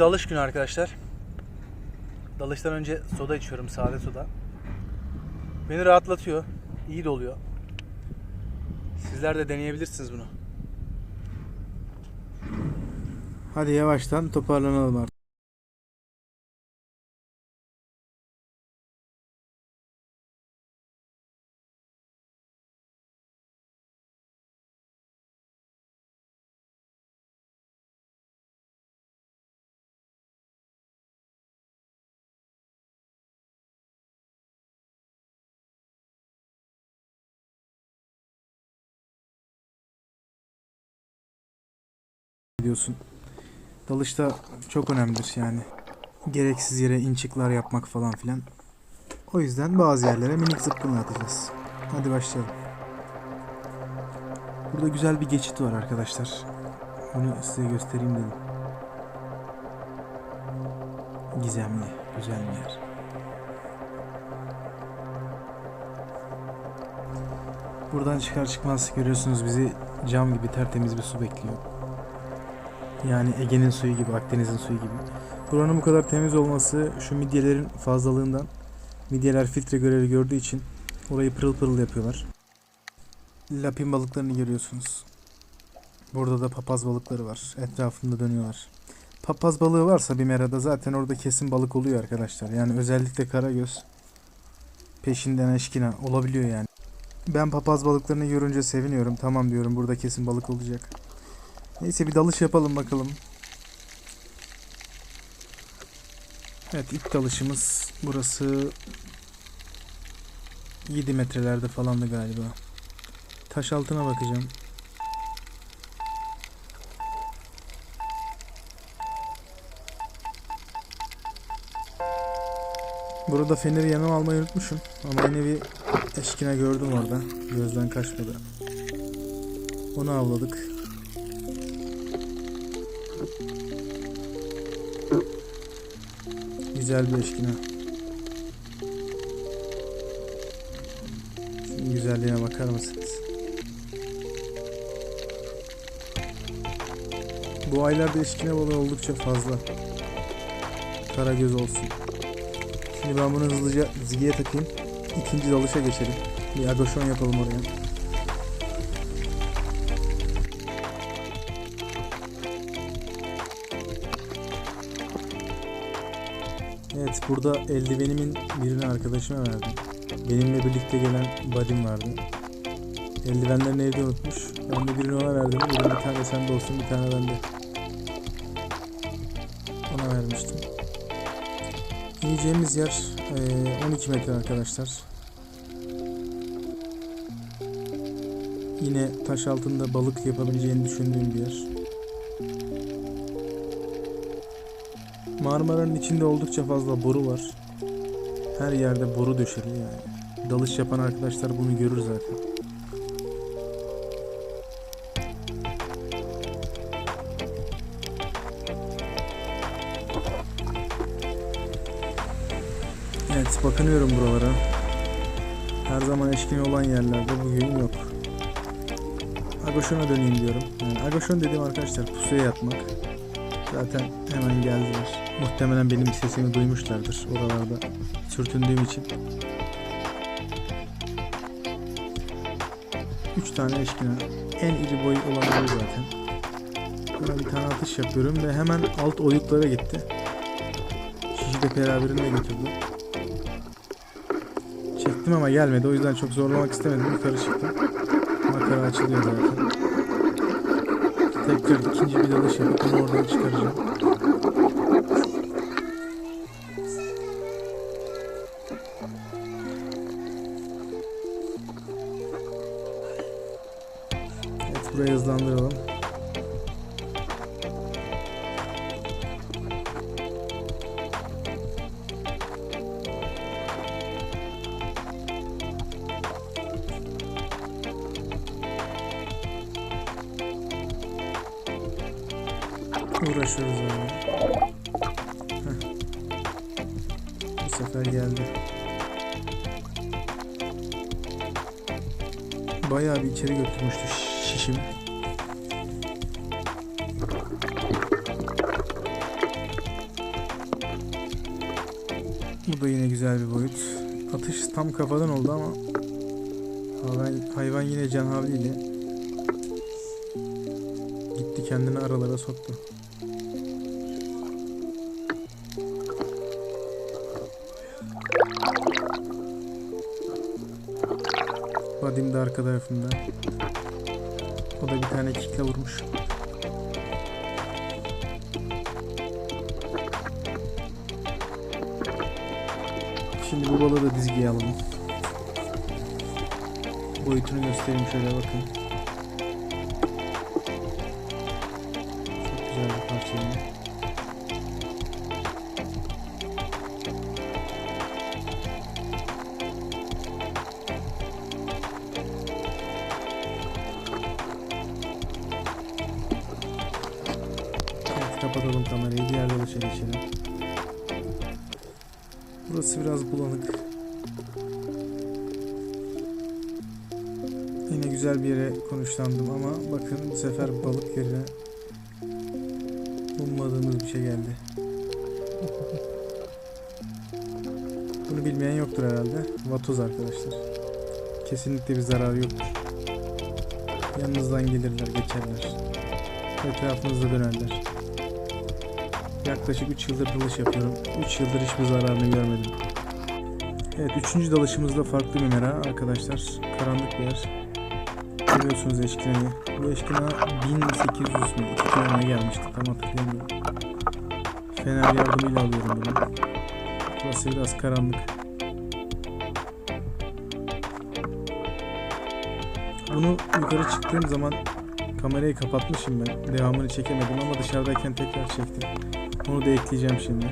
Dalış günü arkadaşlar. Dalıştan önce soda içiyorum, sade soda. Beni rahatlatıyor, iyi doluyor. Sizler de deneyebilirsiniz bunu. Hadi yavaştan toparlanalım artık. Diyorsun. Dalışta çok önemlidir yani. Gereksiz yere inçikler yapmak falan filan. O yüzden bazı yerlere minik zıpkınla atacağız. Hadi başlayalım. Burada güzel bir geçit var arkadaşlar. Bunu size göstereyim dedim. Gizemli, güzel bir yer. Buradan çıkar çıkmaz görüyorsunuz bizi cam gibi tertemiz bir su bekliyor. Yani Ege'nin suyu gibi, Akdeniz'in suyu gibi. Buranın bu kadar temiz olması şu midyelerin fazlalığından. Midyeler filtre görevi gördüğü için orayı pırıl pırıl yapıyorlar. Lapin balıklarını görüyorsunuz. Burada da papaz balıkları var. Etrafında dönüyorlar. Papaz balığı varsa bir merada zaten orada kesin balık oluyor arkadaşlar. Yani özellikle karagöz peşinden eşkina olabiliyor yani. Ben papaz balıklarını görünce seviniyorum. Tamam diyorum burada kesin balık olacak. Neyse bir dalış yapalım bakalım. Evet ilk dalışımız burası 7 metrelerde falandı galiba. Taş altına bakacağım. Burada feneri yanıma almayı unutmuşum. Ama yine bir eşkine gördüm orada. Gözden kaçmadı. Onu avladık. Güzel bir eşkine. Şunun güzelliğine bakar mısınız? Bu aylarda eşkine balığı oldukça fazla. Karagöz olsun. Şimdi ben bunu hızlıca zigiye takayım. İkinci dalışa geçelim. Bir agoşon yapalım oraya. Burada eldivenimin birini arkadaşıma verdim. Benimle birlikte gelen buddy'm vardı. Eldivenlerini evde unutmuş. Ben de birini ona verdim. Bir tane sende olsun bir tane bende. Ona vermiştim. Yiyeceğimiz yer eee, 12 metre arkadaşlar. Yine taş altında balık yapabileceğini düşündüğüm bir yer. Marmara'nın içinde oldukça fazla boru var. Her yerde boru döşeli yani. Dalış yapan arkadaşlar bunu görür zaten. Evet bakınıyorum buralara. Her zaman eşkin olan yerlerde bugün yok. Agoşon'a döneyim diyorum. Yani Agoşon dediğim arkadaşlar pusuya yatmak. Zaten hemen geldiler. Muhtemelen benim sesimi duymuşlardır oralarda sürtündüğüm için. Üç tane eşkina. En iri boy olan bu zaten. Buna bir tane atış yapıyorum ve hemen alt oyuklara gitti. Şişi de beraberinde götürdü. Çektim ama gelmedi. O yüzden çok zorlamak istemedim. Yukarı çıktım. Makara açılıyor zaten. Tekrar ikinci bir dalış yapıp onu oradan çıkaracağım. Uğraşıyoruz. Heh. Bu sefer geldi. Bayağı bir içeri götürmüştü şişim. Bu da yine güzel bir boyut. Atış tam kafadan oldu ama hayvan, hayvan yine can havliyle gitti kendini aralara soktu. Vadim de arka tarafında. O da bir tane kikle vurmuş. Şimdi bu balığı da dizgiye alalım. Boyutunu göstereyim şöyle bakın. Çok güzel bir parça kapatalım kamerayı diğer dalışa geçelim. Burası biraz bulanık. Yine güzel bir yere konuşlandım ama bakın bu sefer balık yerine ummadığımız bir şey geldi. Bunu bilmeyen yoktur herhalde. Vatoz arkadaşlar. Kesinlikle bir zararı yoktur. Yanınızdan gelirler, geçerler. Etrafınızda dönerler. Yaklaşık 3 yıldır dalış yapıyorum. 3 yıldır hiçbir zararını görmedim. Evet, üçüncü dalışımızda farklı bir mera arkadaşlar. Karanlık bir yer. Görüyorsunuz eşkinayı. Bu eşkina 1800 mü? 2 kilometre gelmişti. Tam hatırlayamıyorum. Fener yardımıyla alıyorum bunu. Burası biraz karanlık. Bunu yukarı çıktığım zaman kamerayı kapatmışım ben. Devamını çekemedim ama dışarıdayken tekrar çektim. Onu da ekleyeceğim şimdi.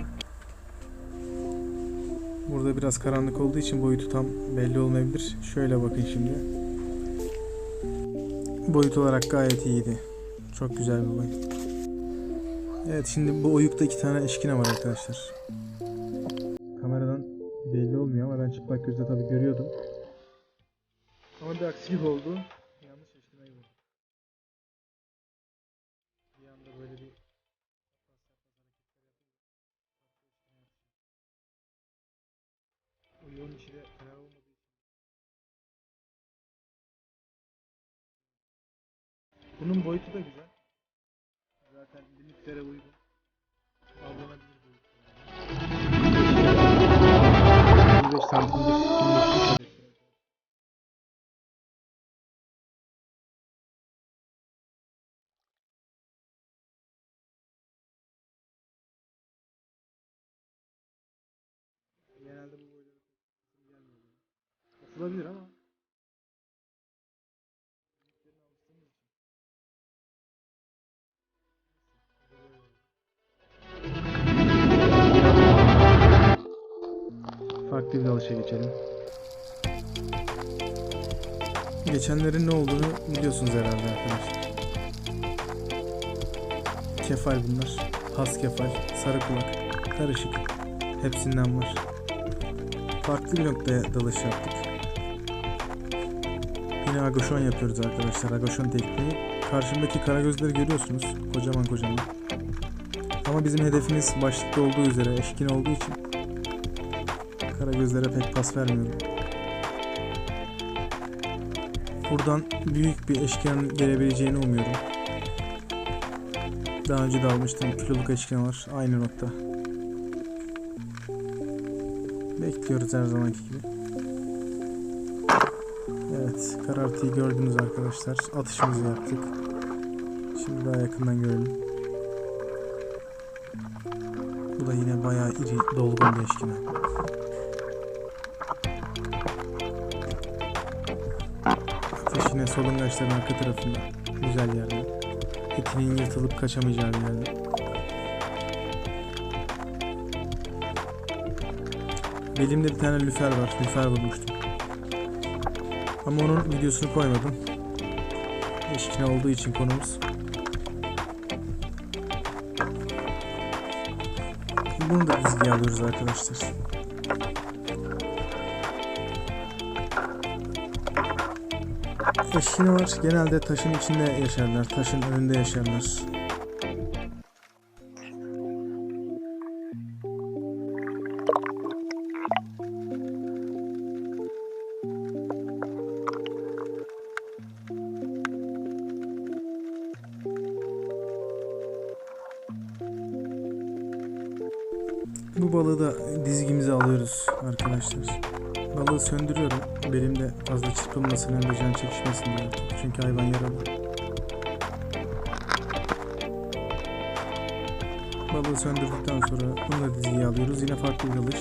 Burada biraz karanlık olduğu için boyutu tam belli olmayabilir. Şöyle bakın şimdi. Boyut olarak gayet iyiydi. Çok güzel bir boyut. Evet şimdi bu oyukta iki tane eşkine var arkadaşlar. Kameradan belli olmuyor ama ben çıplak gözle tabi görüyordum. Ama bir aksilik oldu. Bunun boyutu da güzel. Zaten limitlere uygun. Avlanabilir boyutu. 25 santimlik. Genelde bu. Atılabilir ama Bir dalışa geçelim. Geçenlerin ne olduğunu biliyorsunuz herhalde arkadaşlar. Kefal bunlar. Has kefal, sarı kulak, karışık. Hepsinden var. Farklı bir noktaya dalış yaptık. Yine agoşon yapıyoruz arkadaşlar. Agoşon tekniği. Karşımdaki karagözleri görüyorsunuz. Kocaman kocaman. Ama bizim hedefimiz başlıkta olduğu üzere eşkin olduğu için karagözlere pek pas vermiyorum. Buradan büyük bir eşkıyanın gelebileceğini umuyorum. Daha önce de almıştım. Kiloluk eşkıya var. Aynı nokta. Bekliyoruz her zamanki gibi. Evet, karartıyı gördünüz arkadaşlar. Atışımızı yaptık. Şimdi daha yakından görelim. Bu da yine bayağı iri, dolgun bir eşkine. Solungaçların arka tarafında. Güzel yerde. Etinin yırtılıp kaçamayacağı bir yerde. Belimde bir tane lüfer var. Lüfer vurmuştum. Ama onun videosunu koymadım. Eşkine olduğu için konumuz. Bunu da dizgiye arkadaşlar. Taşını var. Genelde taşın içinde yaşarlar. Taşın önünde yaşarlar. Bu balığı da dizgimize alıyoruz arkadaşlar. Balığı söndürüyorum. Belimde fazla çırpılmasın hem de can çekişmesin diye. Çünkü hayvan yaralı. Balığı söndürdükten sonra bunu da dizgiye alıyoruz. Yine farklı bir dalış.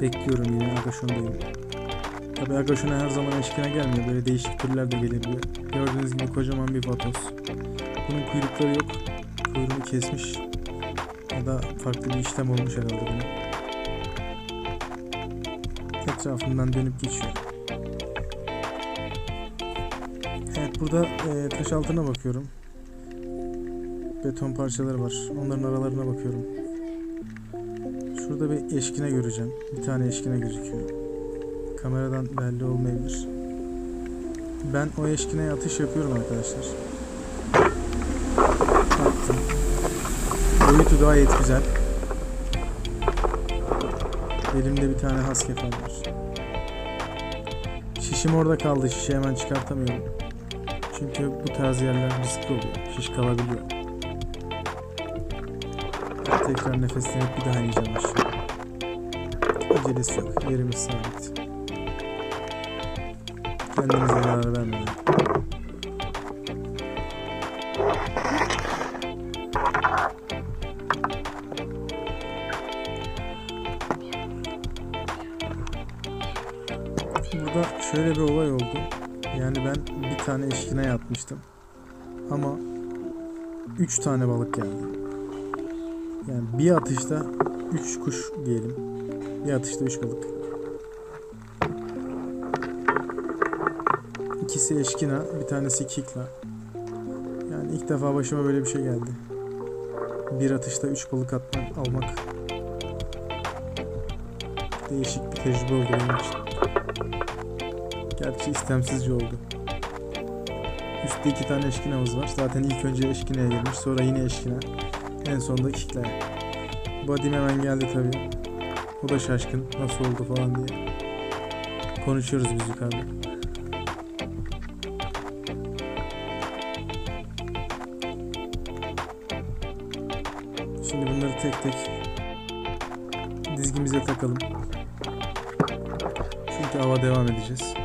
Bekliyorum yine agaşondayım. Tabi agaşona her zaman eşkine gelmiyor. Böyle değişik türler de gelebiliyor. Gördüğünüz gibi kocaman bir vatoz. Bunun kuyrukları yok. Kuyruğunu kesmiş. Ya da farklı bir işlem olmuş herhalde bunun. Etrafından dönüp geçiyor. Evet burada e, taş altına bakıyorum. Beton parçaları var. Onların aralarına bakıyorum. Şurada bir eşkine göreceğim. Bir tane eşkine gözüküyor. Kameradan belli olmayabilir. Ben o eşkineye atış yapıyorum arkadaşlar. Attım. Boyutu gayet güzel. Elimde bir tane has kefal var. Şişim orada kaldı. Şişi hemen çıkartamıyorum. Çünkü bu tarz yerler riskli oluyor. Şiş kalabiliyor. Tekrar nefeslenip bir daha ineceğim aşağı. Acelesi yok. Yerimiz sabit. Kendimize zarar vermeden. Burada şöyle bir olay oldu. Yani ben bir tane eşkine yatmıştım. Ama 3 tane balık geldi. Yani bir atışta 3 kuş diyelim. Bir atışta 3 balık. İkisi eşkina, bir tanesi kikla. Yani ilk defa başıma böyle bir şey geldi. Bir atışta 3 balık atmak, almak değişik bir tecrübe oldu benim için. Gerçi istemsizce oldu. Üstte iki tane eşkinamız var. Zaten ilk önce eşkineye girmiş. Sonra yine eşkine. En sonunda kiklaya. Badim hemen geldi tabii. O da şaşkın. Nasıl oldu falan diye. Konuşuyoruz biz yukarıda. Şimdi bunları tek tek dizgimize takalım. Çünkü hava devam edeceğiz.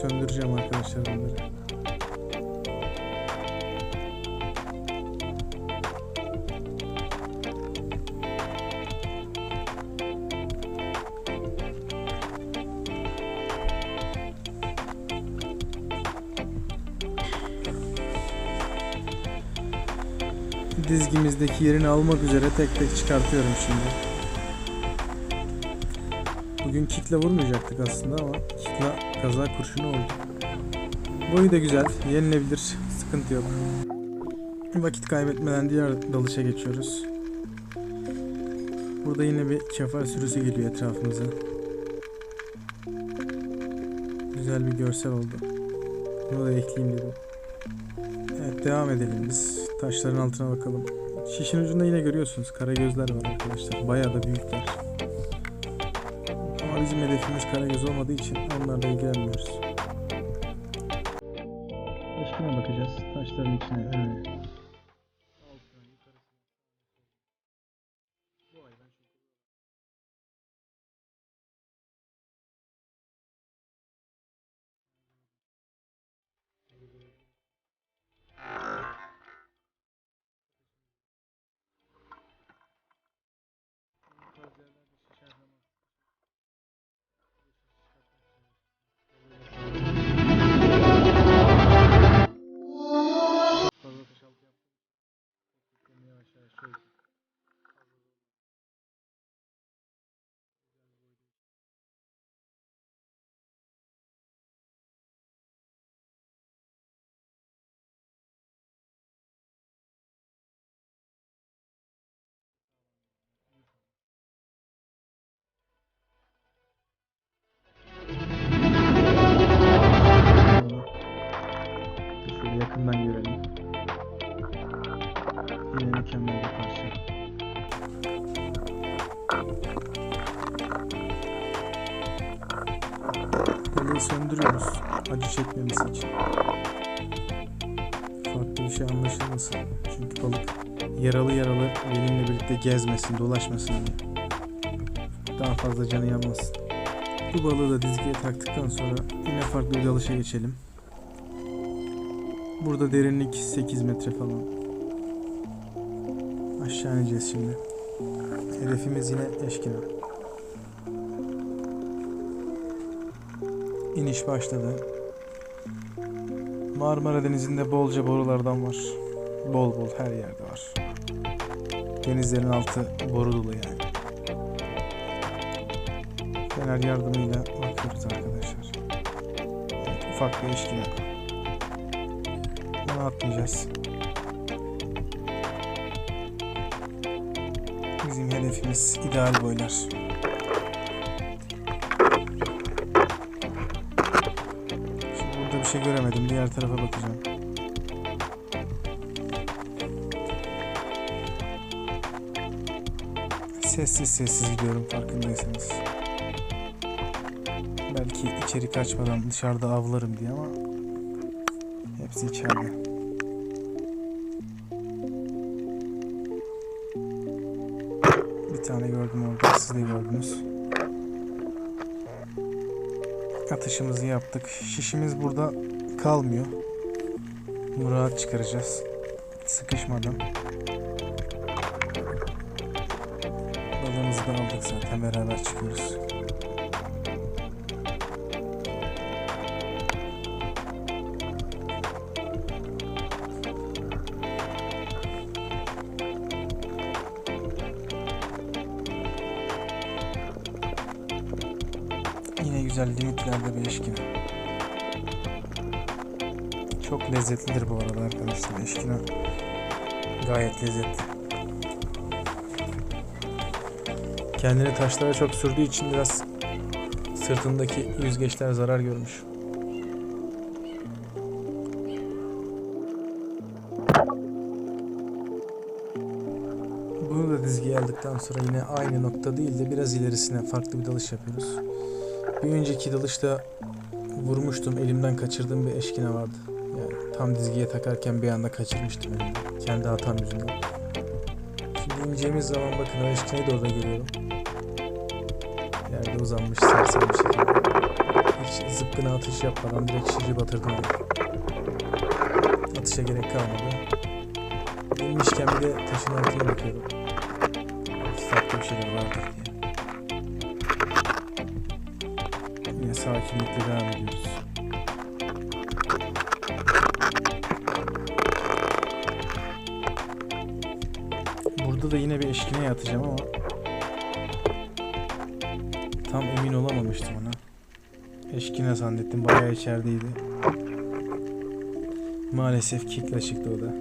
Söndüreceğim arkadaşlar bunları. Dizgimizdeki yerini almak üzere tek tek çıkartıyorum şimdi. Bugün kickle vurmayacaktık aslında ama kaza kurşunu oldu. Boyu da güzel, yenilebilir, sıkıntı yok. Vakit kaybetmeden diğer dalışa geçiyoruz. Burada yine bir kefal sürüsü geliyor etrafımıza. Güzel bir görsel oldu. Bunu da ekleyeyim dedim. Evet devam edelim biz. Taşların altına bakalım. Şişin ucunda yine görüyorsunuz kara gözler var arkadaşlar. Bayağı da büyükler. Bizim hedefimiz karagöz olmadığı için onlarla ilgilenmiyoruz. Eşkine bakacağız. Taşların içine. Evet. Söndürüyoruz. Acı çekmemesi için. Farklı bir şey anlaşılmasın. Çünkü balık yaralı yaralı benimle birlikte gezmesin, dolaşmasın diye. Daha fazla canı yanmasın. Bu balığı da dizgiye taktıktan sonra yine farklı bir dalışa geçelim. Burada derinlik 8 metre falan. Aşağı ineceğiz şimdi. Hedefimiz yine eşkina. İniş başladı. Marmara Denizi'nde bolca borulardan var. Bol bol her yerde var. Denizlerin altı boru dolu yani. Fener yardımıyla bakıyoruz arkadaşlar. Evet, ufak bir eşkina. Bunu atmayacağız. Bizim hedefimiz ideal boylar. Göremedim. Diğer tarafa bakacağım. Sessiz sessiz gidiyorum farkındaysanız. Belki içeri kaçmadan dışarıda avlarım diye ama hepsi içeride. Bir tane gördüm orada. Siz de gördünüz. Atışımızı yaptık. Şişimiz burada kalmıyor. Bunu rahat çıkaracağız. Sıkışmadan. Balığımızı da aldık zaten beraber çıkıyoruz. Yine güzel limitlerde bir eşkina. Çok lezzetlidir bu arada arkadaşlar. Eşkina gayet lezzetli. Kendini taşlara çok sürdüğü için biraz sırtındaki yüzgeçler zarar görmüş. Bunu da dizgiye aldıktan sonra yine aynı nokta değil de biraz ilerisine farklı bir dalış yapıyoruz. Bir önceki dalışta vurmuştum. Elimden kaçırdığım bir eşkine vardı. Yani tam dizgiye takarken bir anda kaçırmıştım elimden. Kendi hatam yüzünden. Şimdi ineceğimiz zaman bakın eşkineyi de orada görüyorum. Yerde uzanmış sersem bir şekilde. Hiç zıpkına atış yapmadan direkt şişi batırdım onu. Atışa gerek kalmadı. İnmişken bir de taşın altına bakıyorum. Farklı bir şeyler vardır diye. Yine sakinlikle devam ediyoruz. Atacağım ama tam emin olamamıştım ona. Eşkine zannettim bayağı içerideydi. Maalesef kikle çıktı o da.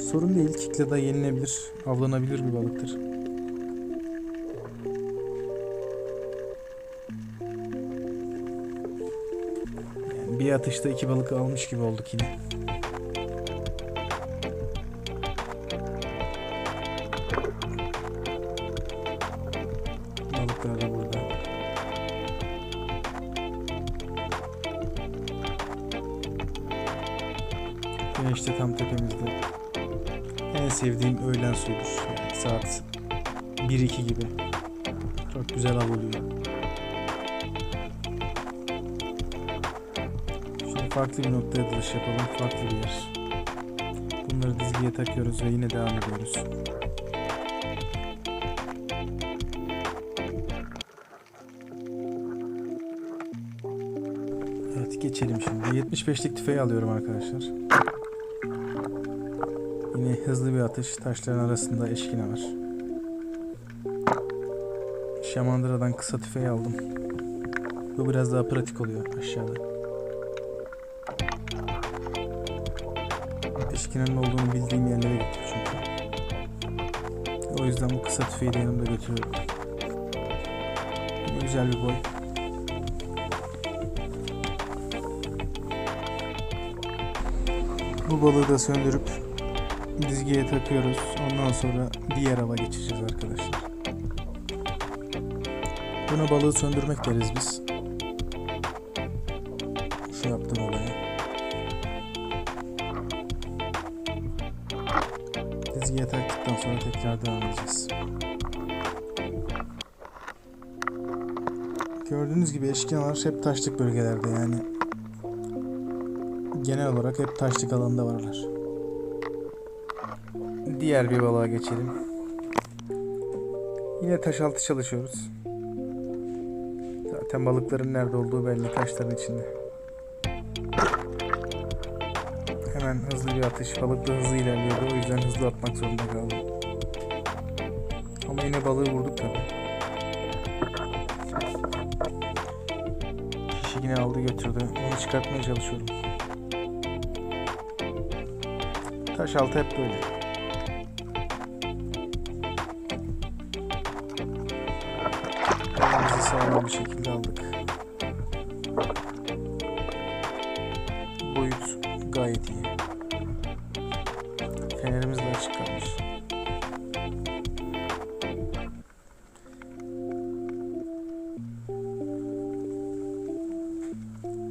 Sorun değil kikle de yenilebilir, avlanabilir bir balıktır. Yani bir atışta iki balık almış gibi olduk yine. Suyudur. Yani saat 1-2 gibi. Çok güzel av oluyor. Şimdi farklı bir noktaya dalış yapalım. Farklı bir yer. Bunları dizgiye takıyoruz ve yine devam ediyoruz. Evet geçelim şimdi. 75'lik tüfeği alıyorum arkadaşlar. Hızlı bir atış. Taşların arasında eşkine var. Şamandıradan kısa tüfeği aldım. Bu biraz daha pratik oluyor aşağıda. Eşkinenin olduğunu bildiğim yerlere gittim çünkü. O yüzden bu kısa tüfeği de yanımda götürüyorum. Güzel bir boy. Bu balığı da söndürüp dizgiye takıyoruz. Ondan sonra diğer ava geçeceğiz arkadaşlar. Buna balığı söndürmek deriz biz. bu yaptığım olaya. Dizgiye taktıktan sonra tekrar devam edeceğiz. Gördüğünüz gibi eşkıyalar hep taşlık bölgelerde yani. Genel olarak hep taşlık alanda varlar. Diğer bir balığa geçelim. Yine taş altı çalışıyoruz. Zaten balıkların nerede olduğu belli taşların içinde. Hemen hızlı bir atış. Balık da hızlı ilerliyordu. O yüzden hızlı atmak zorunda kaldım. Ama yine balığı vurduk tabi. Kişi yine aldı götürdü. Onu çıkartmaya çalışıyorum. Taş altı hep böyle.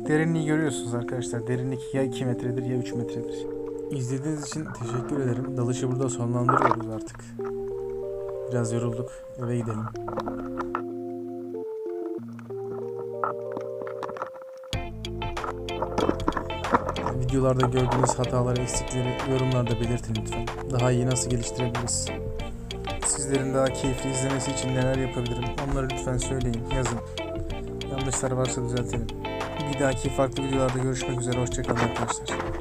Derinliği görüyorsunuz arkadaşlar. Derinlik ya 2 metredir ya 3 metredir. İzlediğiniz için teşekkür ederim. Dalışı burada sonlandırıyoruz artık. Biraz yorulduk. Eve gidelim. Videolarda gördüğünüz hataları, eksikleri yorumlarda belirtin lütfen. Daha iyi nasıl geliştirebiliriz? Sizlerin daha keyifli izlemesi için neler yapabilirim? Onları lütfen söyleyin, yazın. Yanlışlar varsa düzeltelim. Bir dahaki farklı videolarda görüşmek üzere. Hoşçakalın arkadaşlar.